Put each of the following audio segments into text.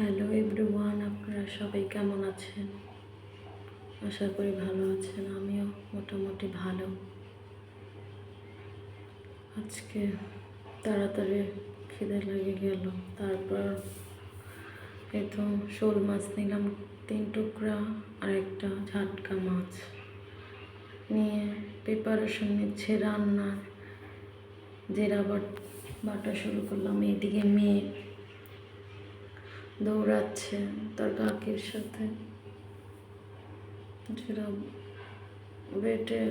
Hello everyone আপনারা সবাই কেমন আছেন? আশা করি ভালো আছেন, আমিও মোটামুটি ভালো। আজকে তাড়াতাড়ি খিদে লেগে গেল, তারপর এই তো শোল মাছ নিলাম, তিন টুকরা আর একটা ঝাটকা মাছ। নিয়ে প্রিপারেশন নিচ্ছে রান্নার জিরা বাট শুরু করলাম, এদিকে মেয়ে দৌড়াচ্ছে তার কাকির সাথে। জিরা বেটে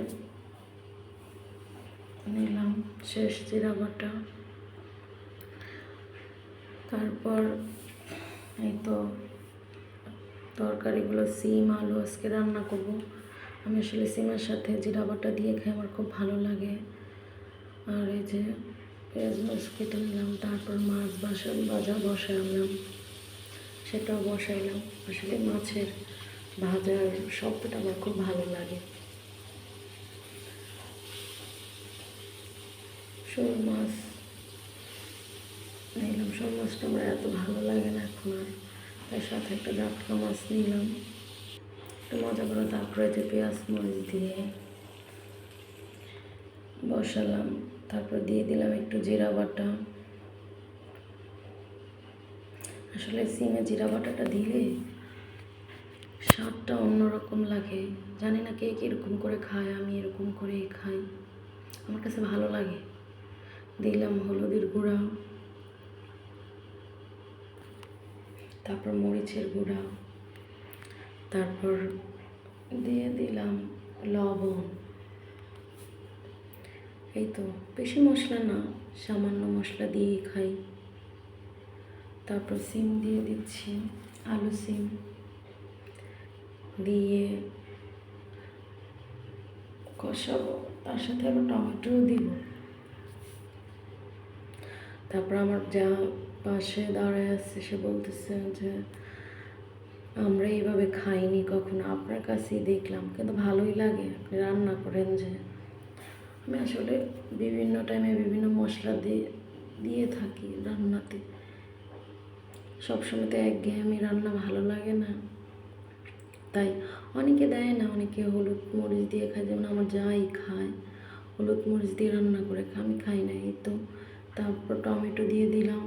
নিলাম শেষ জিরা বাটা তারপর এই তো তরকারিগুলো, সিম, আলু আজকে রান্না করব। আমি আসলে সিমের সাথে জিরা বাটা দিয়ে খাই আমার খুব ভালো লাগে। আর এই যে পেঁয়াজ মাছ কেটে নিলাম, তারপর মাছ বাসা ভাজা বসালাম সেটাও বসাইলাম। আসলে মাছের ভাজার শব্দটা আমার খুব ভালো লাগে। শোল মাছ। নিলাম, শোল মাছটা আমার এত ভালো লাগে না এখন আর। তার সাথে একটা জাটকা মাছ নিলাম। একটু মজা করে তারপরে পেঁয়াজ মরিচ দিয়ে। বসালাম, তারপর দিয়ে দিলাম একটু জিরা বাটা। আসলে সিমে জিরা বাটাটা দিলে স্বাদটা অন্যরকম লাগে। জানি না কে কীরকম করে খায়, আমি এরকম করেই খাই। আমার কাছে ভালো লাগে। দিলাম হলুদের গুঁড়া। তারপর মরিচের গুঁড়া। তারপর দিয়ে দিলাম লবণ। এই তো, বেশি মশলা না, সামান্য মশলা দিয়েই খাই। তারপর সিম দিয়ে দিচ্ছি, আলু সিম দিয়ে কষাবো। তার সাথে আবার টমেটোও দিব। তারপর আমার যা পাশে দাঁড়ায় আসছে সে বলতেছে যে, আমরা এইভাবে খাইনি কখনো, আপনার কাছেই দেখলাম, কিন্তু ভালোই লাগে, আপনি রান্না করেন যে। আমি আসলে বিভিন্ন টাইমে বিভিন্ন মশলা দিয়ে দিয়ে থাকি রান্নাতে। সবসময় তো একঘেয়েমি রান্না ভালো লাগে না। তাই অনেকে দেয় না, অনেকে হলুদ মরিচ দিয়ে খায়, যেমন আমার যাই খায়, হলুদ মরিচ দিয়ে রান্না করে খায় আমি খাই না। এই তো তারপর টমেটো দিয়ে দিলাম,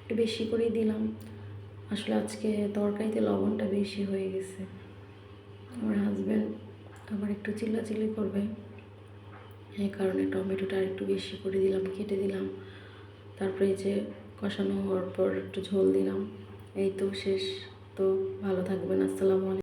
একটু বেশি করেই দিলাম। আসলে আজকে তরকারিতে লবণটা বেশি হয়ে গেছে। আমার হাজব্যান্ড আবার একটু চিল্লাচিল্লি করবে। এই কারণে টমেটোটা আর একটু বেশি করে দিলাম, কেটে দিলাম। তারপরে যে কষানো হওয়ার পর একটু ঝোল দিলাম। এই তো শেষ। তো ভালো থাকবেন। আসসালামু আলাইকুম।